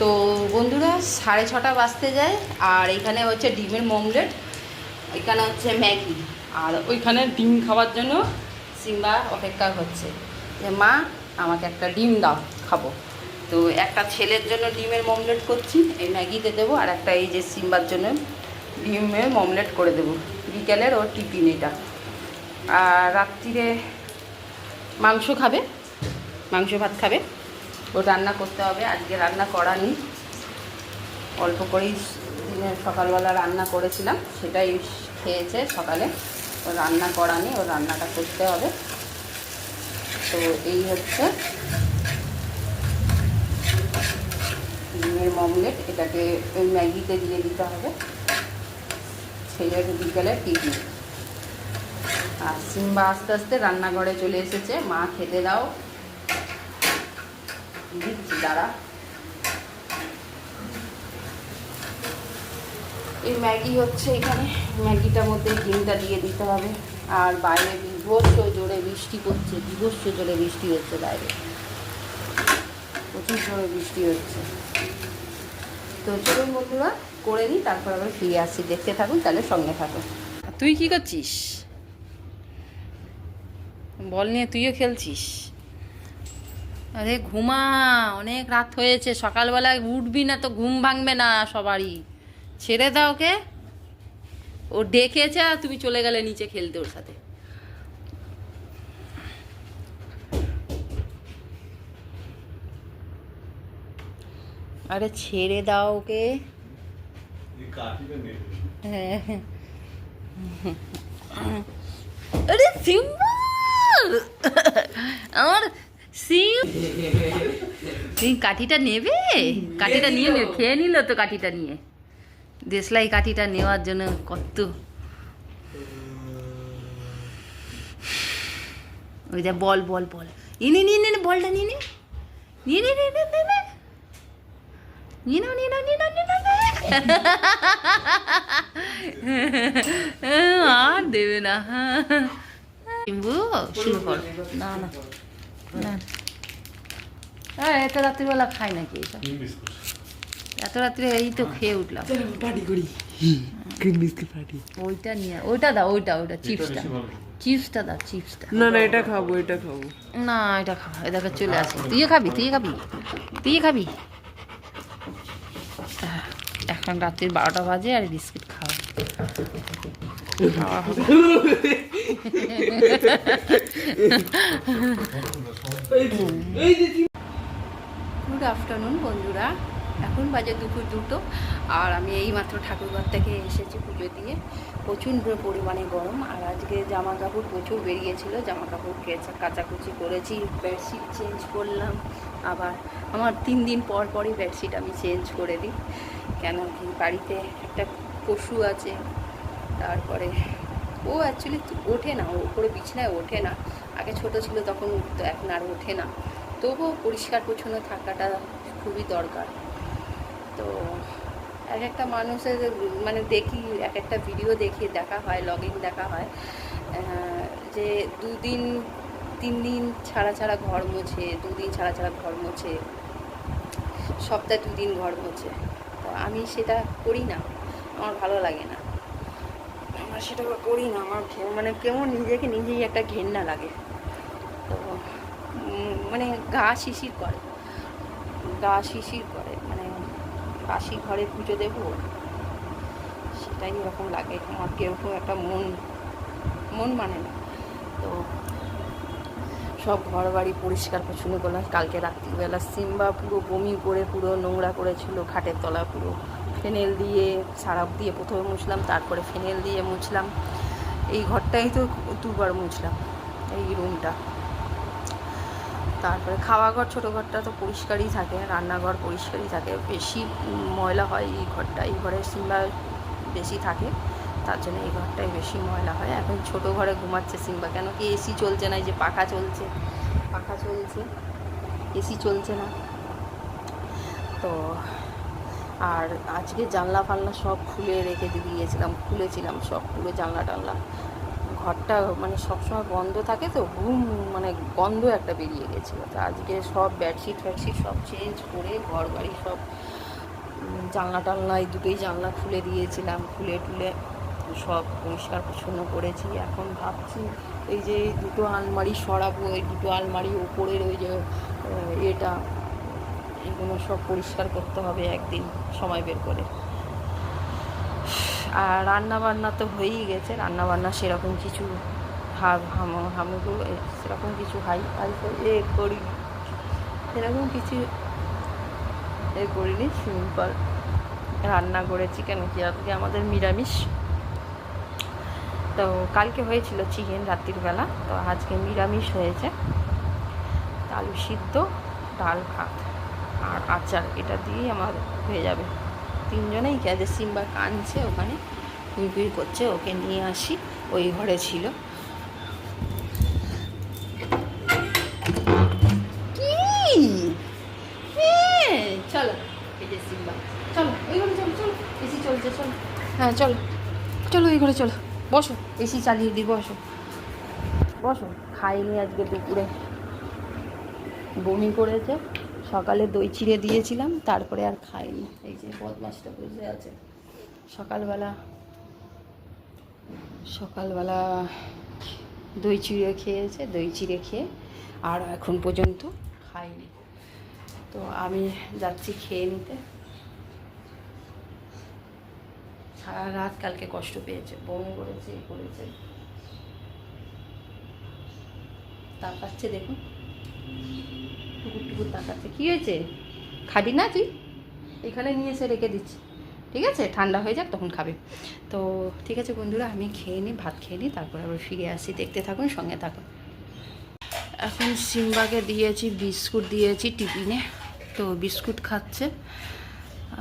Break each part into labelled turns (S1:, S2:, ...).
S1: তো বন্ধুরা সাড়ে ছটা বাজতে যায়, আর এখানে হচ্ছে ডিমের মমলেট, এখানে হচ্ছে ম্যাগি, আর ওইখানে ডিম খাওয়ার জন্য সিম্বা অপেক্ষা হচ্ছে যে, মা, আমাকে একটা ডিম দাও, খাব। তো একটা ছেলের জন্য ডিমের মমলেট করছি, এই ম্যাগিতে দেবো, আর একটা এই যে সিম্বার জন্য ডিমের মমলেট করে দেবো। বিকেলের ওর টিফিন এটা। আর রাত্রিরে মাংস খাবে? মাংস ভাত খাবে? রান্না করতে হবে। আজকে রান্না করা নেই। অল্প করেই সকালবেলা রান্না করেছিলাম। সেটাই খেয়েছে সকালে। ও রান্না করা নেই ও রান্নাটা করতে হবে। তো এই হচ্ছে ডিমের মমলেট। এটাকে ওই ম্যাগিতে দিয়ে দিতে হবে। ছেলের বিকেলে টিফিন। আর সিম্বা আস্তে আস্তে রান্নাঘরে চলে এসেছে। মা খেতে দাও। দিচ্ছি দাঁড়া এই ম্যাগি হচ্ছে এখানে। ম্যাগিটার মধ্যে ডিমটা দিয়ে দিতে হবে। আর বাইরে বিভস্য জোরে বৃষ্টি পড়ছে বিভস্য জোরে বৃষ্টি হচ্ছে বাইরে। প্রচুর জোরে বৃষ্টি হচ্ছে। তো চলুন বন্ধুরা, করে নিই, তারপর আবার ফিরে আসছি দেখতে থাকুন, তাহলে সঙ্গে থাকুন। তুই কি করছিস? বল নিয়ে, তুইও খেলছিস? আরে ঘুমা অনেক রাত হয়েছে সকালবেলায় উঠবি না তো ঘুম ভাঙবে না সবারই। ছেড়ে দাও ওকে। ও ডেকেছে আর তুমি চলে গেলে নিচে খেলতে ওর সাথে। আরে ছেড়ে দাও ওকে। হ্যাঁ। আরে সিম্বা! সিম? কাঠিটা নেবে? কাঠিটা নিয়ে খেয়ে নিল তো কাঠিটা নিয়ে। দেশলাই কাঠিটা নেওয়ার জন্য কত। ওই যা বল বল বল। ইনি নিয়ে নে বলটা নিয়ে নে। নিয়ে নে আর দেবে না। চিম্বু শুরু কর। না না। হ্যাঁ। এত রাত্রিবেলা খাই নাকি এইসব? এত রাত্রে এই তো খেয়ে উঠলাম।
S2: পার্টি করি। গ্রিন বিস্কিট পার্টি
S1: ওইটা নিয়ে ওইটা দাও ওইটা ওইটা চিপসটা চিপসটা দাও চিপসটা
S2: না না এটা খাব এটা খাব।
S1: না এটা খাব চলে আসে। তুইও খাবি তুইও খাবি তুইও খাবি। এখন রাত্রির বারোটা বাজে আর বিস্কিট খাওয়া খাওয়া হবে। গুড আফটারনুন বন্ধুরা। এখন বাজে দুপুর দুটো, আর আমি এই মাত্র ঠাকুরঘর থেকে এসেছি পুজো দিয়ে। প্রচণ্ড পরিমাণে গরম, আর আজকে জামা কাপড় প্রচুর বেরিয়েছিল। জামা কাপড় কেচা কাচাকুচি করেছি বেডশিট চেঞ্জ করলাম। আবার আমার তিন দিন পর পরই বেডশিট আমি চেঞ্জ করে দিই। কেন কি বাড়িতে একটা পশু আছে, তারপরে ও অ্যাকচুয়ালি ওঠে না, ও উপরে বিছনায় ওঠে না। আগে ছোট ছিল, তখন উঠতো এখন আর ওঠে না। তবুও পরিষ্কার পরিচ্ছন্ন থাকাটা খুবই দরকার। তো এক একটা মানুষের মানে দেখি, এক একটা ভিডিও দেখি, দেখা হয় লগিং দেখা হয় যে দুদিন তিন দিন ছাড়া ছাড়া ঘর মোছে, দুদিন ছাড়া ছাড়া ঘর মোছে, সপ্তাহে দুদিন ঘর মোছে। তো আমি সেটা করি না, আমার ভালো লাগে না। আমার সেটা করি না, আমার মানে কেমন নিজেকে নিজেই একটা ঘেন্না লাগে। তো মানে গা শিশির করে। গা শিশির করে মানে বাসি ঘরে পুজো দেবো, সেটাই এরকম লাগে। আমার কীরকম একটা মন মন মানে না। তো সব ঘর বাড়ি পরিষ্কার পরিচ্ছন্ন করলাম। কালকে রাত্রিবেলা সিম্বা পুরো বমি করে, পুরো নোংরা করেছিল, খাটের তলা পুরো। ফেনেল দিয়ে সারাপ দিয়ে প্রথমে মুছলাম, তারপরে ফেনেল দিয়ে মুছলাম। এই ঘরটাই তো দুবার মুছলাম, এই রুমটা। তারপরে খাওয়া ঘর, ছোটো ঘরটা তো পরিষ্কারই থাকে, রান্নাঘর পরিষ্কারই থাকে। বেশি ময়লা হয় এই ঘরটা, এই ঘরে সিম্বা বেশি থাকে, তার জন্য এই ঘরটাই বেশি ময়লা হয়। এখন ছোট ঘরে ঘুমাচ্ছে সিম্বা, কেন কি এসি চলছে না, এই যে পাখা চলছে পাখা চলছে, এসি চলছে না। তো আর আজকে জানলা ফালনা সব খুলে রেখে দিয়েছিলাম খুলেছিলাম সব পুরো জানলা টানলা। ঘরটা মানে সবসময় বন্ধ থাকে তো, ঘুম মানে গন্ধ একটা বেরিয়ে গেছিল। তো আজকে সব বেডশিট ফ্যাডশিট সব চেঞ্জ করে ঘর বাড়ি সব জানলা টানলা, এই দুটোই জানলা খুলে দিয়েছিলাম, খুলে টুলে সব পরিষ্কার পরিচ্ছন্ন করেছি। এখন ভাবছি এই যে দুটো আলমারি সরাবো, এই দুটো আলমারি ওপরের ওই যে এটা এগুলো সব পরিষ্কার করতে হবে একদিন, সময় বের করে। আর রান্না বান্না তো হয়েই গেছে রান্না বান্না সেরকম কিছু হাম হাম- হামুগু সেরকম কিছু হাই হাই এ করি, সেরকম কিছু এ করিনি, সিম্পল রান্না করেছি কেন কি, আজকে আমাদের নিরামিষ। তো কালকে হয়েছিল চিকেন রাত্রির বেলা, তো আজকে নিরামিষ হয়েছে। আলু সিদ্ধ, ডাল ভাত। আর আচার এটা দিয়েই আমার হয়ে যাবে। তিনজনেই গেছে, সিম্বা কাঁদছে ওখানে কুইকুই করছে, ওকে নিয়ে আসি, ওই ঘরে ছিল। চলো, এই সিম্বা, চলো, ওই ঘরে চলো এসি চলছে, চলো। হ্যাঁ চলো চলো এই ঘরে চলো, বসো এসি চালিয়ে দিই বসো। বসো, খাইনি আজকে দুপুরে। বমি করেছে। সকালে দই চিড়ে দিয়েছিলাম, তারপরে আর খাইনি। এই যে বদমাসটা বসে আছে। সকালবেলা সকালবেলা দই চিড়ে খেয়েছে, দই চিড়ে খেয়ে আর এখন পর্যন্ত খাইনি। তো আমি যাচ্ছি খেয়ে নিতে। সারা রাত কালকে কষ্ট পেয়েছে, বমি করেছে, এ করেছে। তাকাচ্ছে দেখুন। টুকুর টুকুর তাকাচ্ছে। কী হয়েছে? খাবি না তুই? এখানে নিয়ে এসে রেখে দিচ্ছি। ঠিক আছে? ঠান্ডা হয়ে যাক, তখন খাবে। তো ঠিক আছে বন্ধুরা, আমি খেয়ে নিই, ভাত খেয়ে নিই, তারপর আবার ফিরে আসি। দেখতে থাকুন, সঙ্গে থাকুন। এখন সিম্বাকে দিয়েছি, বিস্কুট দিয়েছি টিফিনে। তো বিস্কুট খাচ্ছে,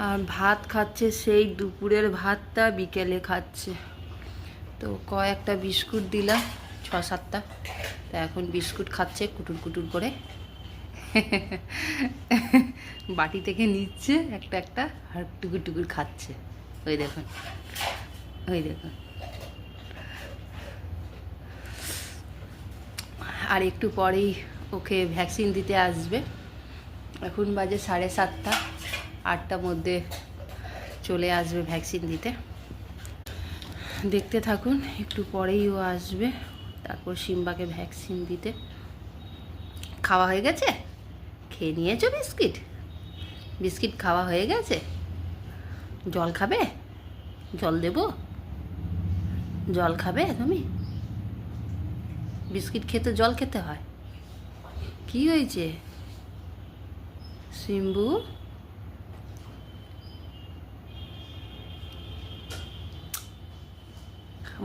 S1: আর ভাত খাচ্ছে, সেই দুপুরের ভাতটা বিকেলে খাচ্ছে। তো কয়েকটা বিস্কুট দিলাম ছ সাতটা তা এখন বিস্কুট খাচ্ছে কুটুর কুটুর করে। বাটি থেকে নিচ্ছে, একটা একটা, আর টুকুর টুকুর খাচ্ছে। ওই দেখুন ওই দেখুন। আর একটু পরেই ওকে ভ্যাকসিন দিতে আসবে। এখন বাজে সাড়ে সাতটা, আটটার মধ্যে চলে আসবে ভ্যাকসিন দিতে। দেখতে থাকুন, একটু পরেই ও আসবে। তারপর সিম্বাকে ভ্যাকসিন দিতে। খাওয়া হয়ে গেছে? খেয়ে নিয়েছো বিস্কিট? বিস্কিট খাওয়া হয়ে গেছে? জল খাবে? জল দেব? জল খাবে তুমি? বিস্কিট খেতে জল খেতে হয়। কি হয়েছে? সিম্বু?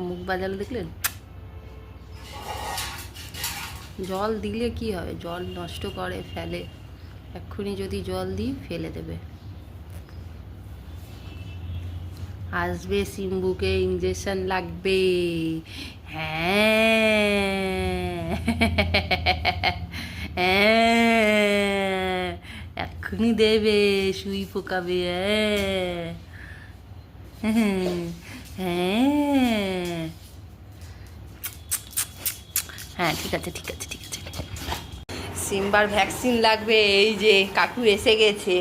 S1: মুখ বাজালে দেখলেন? জল দিলে কি হবে? জল নষ্ট করে, ফেলে। এক্ষুনি যদি জল দিই, ফেলে দেবে। আসবে সিম্বুকে ইঞ্জেকশন লাগবে। হ্যাঁ। হ্যাঁ। এক্ষুনি দেবে, সুই পোকাবে হ্যাঁ। হ্যাঁ। হ্যাঁ ঠিক আছে ঠিক আছে ঠিক আছে। সিম্বার ভ্যাকসিন লাগবে এই যে কাকু এসে গেছে।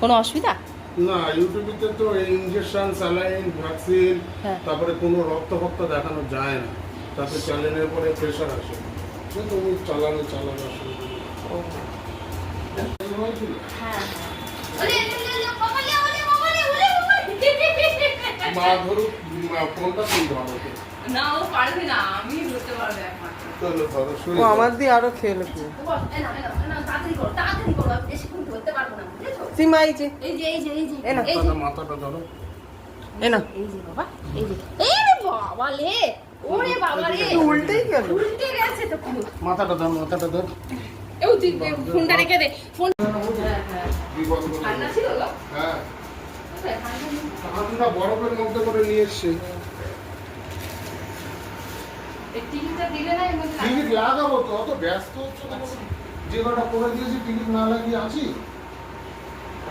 S1: কোনো অসুবিধা?
S3: না ইউটিউবে তো ইঞ্জেকশন স্যালাইন ভ্যাকসিন
S1: হ্যাঁ।
S3: তারপরে কোনো রক্ত ফক্ত দেখানো যায় না। তাতে চ্যানেলের পরে প্রেশার আসে। সে তুমি চালানো চালানো হ্যাঁ। নেই। মা ধরুক ফোনটা তুমি ধরো
S1: না ও পারবে না আমি ধরতে পারবে একমাত্র।
S3: চলো ধরো শুরু
S2: ও আমার দিয়ে আরও খেয়ে কি
S1: বস, এই নাও, এই নাও, এই নাও, তাড়াতাড়ি করো, তাড়াতাড়ি করো, বেশিক্ষণ ধরতে পারব না, বুঝেছ?
S2: সিমাইছে
S1: এই যে, এই যে, এই যে,
S2: এই নাও,
S1: এই যে,
S3: মাথাটা- ধরো।
S2: না।
S1: এই যে বাবা, এই যে। এই রে বাবা লে, ওরে বাবা রে।
S2: উল্টেই গেল।
S1: উল্টে গেছে তো পুরো।
S3: মাথাটা ধর মাথাটা ধর।
S1: এও তুই ফোনটা রেখে দে, ফোন- হ্যাঁ, হ্যাঁ। ছিল
S3: হ্যাঁ।
S1: ঠান্ডা
S3: বরফের মধ্যে করে নিয়ে এসছে। টিকিট
S1: লাগাবো।
S3: তো অত ব্যস্ত হচ্ছে না। যে কটা করে দিয়েছি টিকিট না লাগিয়ে আছি?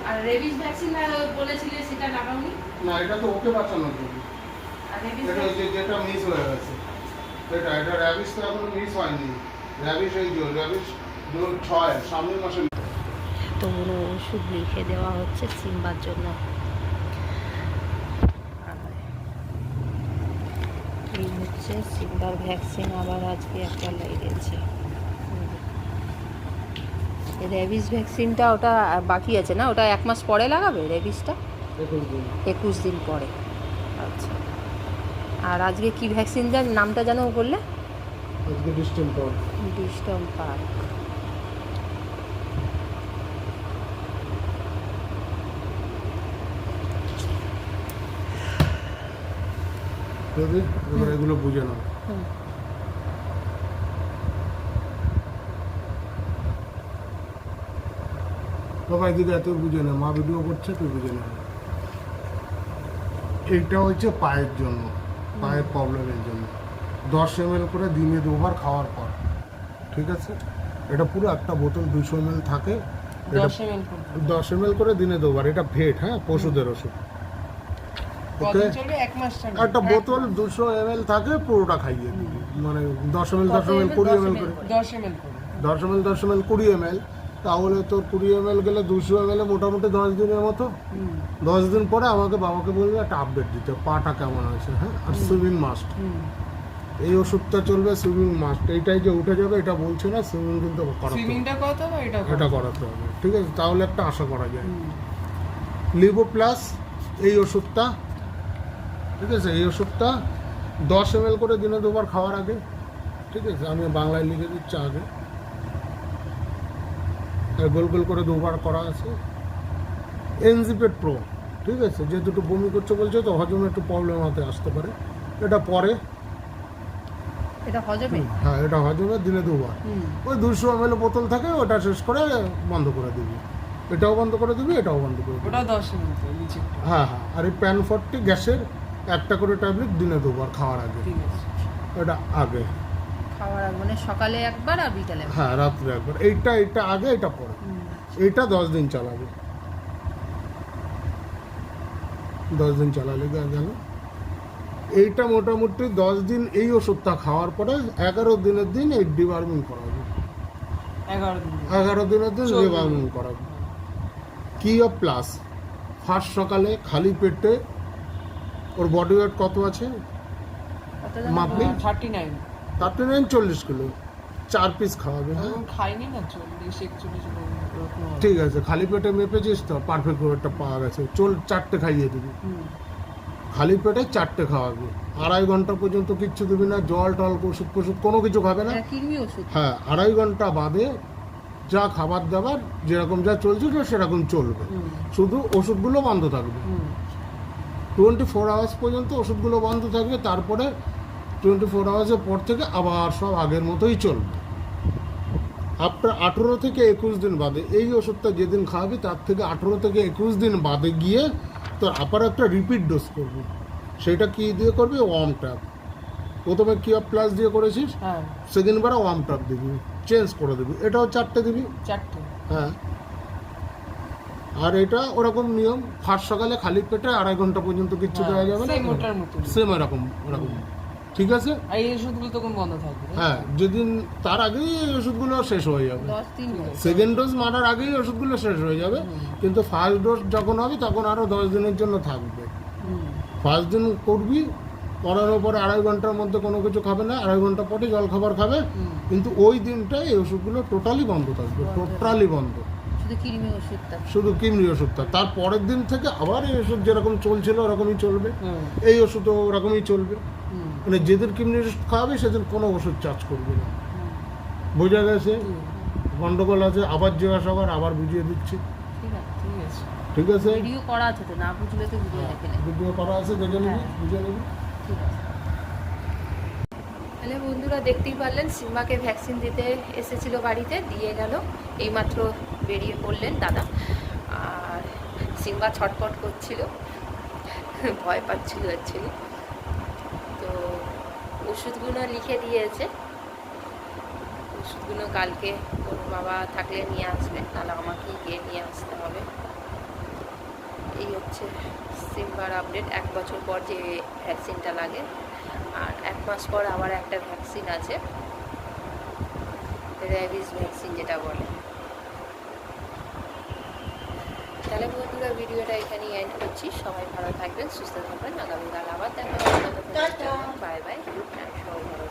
S1: আর রেবিস ভ্যাকসিন বলেছিলে সেটা লাগাওনি?
S3: না এটা তো ওকে বাঁচানোর জন্য। এটা যে যেটা মিস হয়ে গেছে। এটা এটা র্যাবিস তো এখনও মিস হয়নি। র্যাবিস এই যে র্যাবিস জুন ছয় সামনের মাসে
S1: এতগুলো ওষুধ লিখে দেওয়া হচ্ছে সিম্বার জন্য আর এই হচ্ছে সিম্বার ভ্যাকসিন আবার আজকে একটা লেগেছে। রেবিস ভ্যাকসিনটা ওটা বাকি আছে না? ওটা এক মাস পরে লাগাবে রেবিসটা?
S3: একুশ দিন।
S1: পরে। আচ্ছা। আর আজকে কি ভ্যাকসিন যান নামটা যেন বললে?
S3: আজকে ডিস্টেন্ট পর
S1: ডিস্টম পার্ক।
S3: যদি এবার এগুলো বুঝে নাও। বাবা এদিকে এত বুঝে না মা ভিডিও করছে তুই বুঝে না এইটা হচ্ছে পায়ের জন্য পায়ের প্রবলেমের জন্য। দশ এম করে দিনে দুবার খাওয়ার পর ঠিক আছে? এটা পুরো একটা বোতল দুশো এম থাকে
S2: দশ এম
S3: করে দিনে দুবার এটা ভেট হ্যাঁ? পশুদের ওষুধ ওকে
S2: কদিন চলবে এক মাস চলবে
S3: একটা বোতল দুশো এম থাকে পুরোটা খাইয়ে মানে দশ এম দশ এম কুড়ি এম করে।
S2: দশ এম এল
S3: দশ এম দশ এম কুড়ি এম তাহলে তোর কুড়ি এম গেলে দুশো এম মোটামুটি দশ দিনের মতো। দশ দিন পরে আমাকে বাবাকে বলবে একটা আপডেট দিতে পাটা কেমন আছে হ্যাঁ? আর সুইমিং মাস্ট এই ওষুধটা চলবে সুইমিং মাস্ট এইটাই যে উঠে যাবে এটা বলছে না সুইমিং কিন্তু করাতে হবে।
S2: সুইমিংটা এটা
S3: এটা করাতে হবে। ঠিক আছে? তাহলে একটা আশা করা যায়। লিভো প্লাস এই ওষুধটা ঠিক আছে? এই ওষুধটা দশ এম করে দিনে দুবার খাওয়ার আগে ঠিক আছে? আমি বাংলায় লিখে দিচ্ছি আগে। গোল গোল করে দুবার করা আছে। এনজিপেড প্রো ঠিক আছে? যে দুটো বমি করছে বলছে তো হজমে একটু প্রবলেম হতে আসতে পারে। এটা পরে।
S1: এটা হজমে?
S3: হ্যাঁ এটা হজমে দিনে দুবার। ওই দুশো এম বোতল থাকে ওটা শেষ করে বন্ধ করে দিবি। এটাও বন্ধ করে দিবি এটাও বন্ধ করে দিবি।
S2: দশ
S3: হ্যাঁ হ্যাঁ। আর এই প্যান ফর্টি গ্যাসের একটা করে ট্যাবলেট দিনে দুবার খাওয়ার আগে।
S2: ঠিক আছে।
S3: এটা আগে।
S1: খাওয়ার আগে মানে সকালে একবার আর বিকালে
S3: হ্যাঁ রাত্রে একবার। এইটা এইটা আগে এটা পরে। এইটা দশ দিন চালাবে। দশ দিন চালালে গেল? এইটা মোটামুটি দশ দিন এই ওষুধটা খাওয়ার পরে এগারো দিনের দিন এই ডিওয়ার্মিং করাবে।
S2: এগারো দিন।
S3: এগারো দিনের দিন। ডিওয়ার্মিং করাবে। কি অফ প্লাস ফার্স্ট সকালে খালি পেটে ওর বডি ওয়েট কত আছে?
S1: কত জানো?
S3: মাপলি
S2: থার্টি নাইন
S3: চল্লিশ কিলো। চার পিস খাওয়াবে হ্যাঁ?
S2: খাইনি না চল্লিশ একচল্লিশ
S3: ঠিক আছে খালি পেটে মেপেছিস তো পারফেক্ট ওয়েটটা পাওয়া গেছে। চল চারটে খাইয়ে দিবি। খালি পেটে চারটে খাওয়াবি। আড়াই ঘণ্টা পর্যন্ত কিচ্ছু দিবি না জল টল ওষুধ ফষুধ কোনো কিছু খাবে না।
S1: ওষুধ।
S3: হ্যাঁ আড়াই ঘণ্টা বাদে যা খাবার দাবার যেরকম যা চলছিল সেরকম চলবে। শুধু ওষুধগুলো বন্ধ থাকবে। টোয়েন্টি ফোর আওয়ার্স পর্যন্ত ওষুধগুলো বন্ধ থাকবে তারপরে টোয়েন্টি ফোর আওয়ার্সের পর থেকে আবার সব আগের মতোই চলবে। আপনার আঠেরো থেকে একুশ দিন বাদে এই ওষুধটা যেদিন খাওয়াবি তার থেকে আঠেরো থেকে একুশ দিন বাদে গিয়ে তোর আবার একটা রিপিট ডোজ করবি। সেটা কি দিয়ে করবি? ওয়ার্ম ট্যাপ প্রথমে কি প্লাস দিয়ে করেছিস
S2: হ্যাঁ।
S3: সেকেন্ড বারে ওয়ার্ম ট্যাপ দিবি চেঞ্জ করে দিবি। এটাও চারটে দিবি?
S2: চারটে।
S3: হ্যাঁ। আর এটা ওরকম নিয়ম ফার্স্ট সকালে খালি পেটে আড়াই ঘণ্টা পর্যন্ত কিচ্ছু দেওয়া যাবে না।
S2: সেম
S3: এরকম এরকম ঠিক আছে?
S2: এই ওষুধগুলো তখন বন্ধ থাকবে
S3: হ্যাঁ যেদিন তার আগেই এই ওষুধগুলো শেষ হয়ে যাবে।
S1: হয়।
S3: সেকেন্ড ডোজ মারার আগেই ওষুধগুলো শেষ হয়ে যাবে। কিন্তু ফার্স্ট ডোজ যখন হবে তখন আরও দশ দিনের জন্য থাকবে। ফার্স্ট দিন করবি করানোর পরে আড়াই ঘণ্টার মধ্যে কোনো কিছু খাবে না আড়াই ঘণ্টা পরে জল খাবার খাবে কিন্তু ওই দিনটাই এই ওষুধগুলো টোটালি বন্ধ থাকবে টোটালি বন্ধ।
S1: শুধু কৃমি ওষুধটা।
S3: শুধু কিমরি ওষুধটা। তার পরের দিন থেকে আবার এই ওষুধ যেরকম চলছিল ওরকমই চলবে। এই ওষুধও ওরকমই চলবে। মানে যেদিন কিমনি ওষুধ খাওয়াবে সেদিন কোনো ওষুধ চার্জ করবে না। বোঝা গেছে? গন্ডগোল আছে আবার জিজ্ঞাসা কর আবার বুঝিয়ে দিচ্ছি।
S1: ঠিক আছে
S2: ঠিক আছে।
S3: ঠিক আছে?
S1: ভিডিও করা আছে তো না বুঝলে তো ভিডিও দেখে নেবে
S3: ভিডিও করা আছে দেখে নিবি
S1: হ্যাঁ।
S3: বুঝে নিবি।
S1: ঠিক আছে। তাহলে বন্ধুরা দেখতেই পারলেন সিম্বাকে ভ্যাকসিন দিতে এসেছিল বাড়িতে দিয়ে গেল এইমাত্র বেরিয়ে পড়লেন দাদা। আর সিম্বা ছটপট করছিল। ভয় পাচ্ছিল অ্যাকচুয়ালি তো ওষুধগুলো লিখে দিয়েছে। ওষুধগুলো কালকে ওর বাবা থাকলে নিয়ে আসবে তাহলে আমাকেই গিয়ে নিয়ে আসতে হবে। এই হচ্ছে সিম্বার আপডেট এক বছর পর যে ভ্যাকসিনটা লাগে, আর এক মাস পর আবার একটা ভ্যাকসিন আছে। র্যাবিস ভ্যাকসিন যেটা বলে। তাহলে বন্ধুরা ভিডিওটা এখানেই এন্ড করছি। সবাই ভালো থাকবেন সুস্থ থাকবেন। আগামীকাল আবার দেখা বাই বাই গুড সবাই ভালো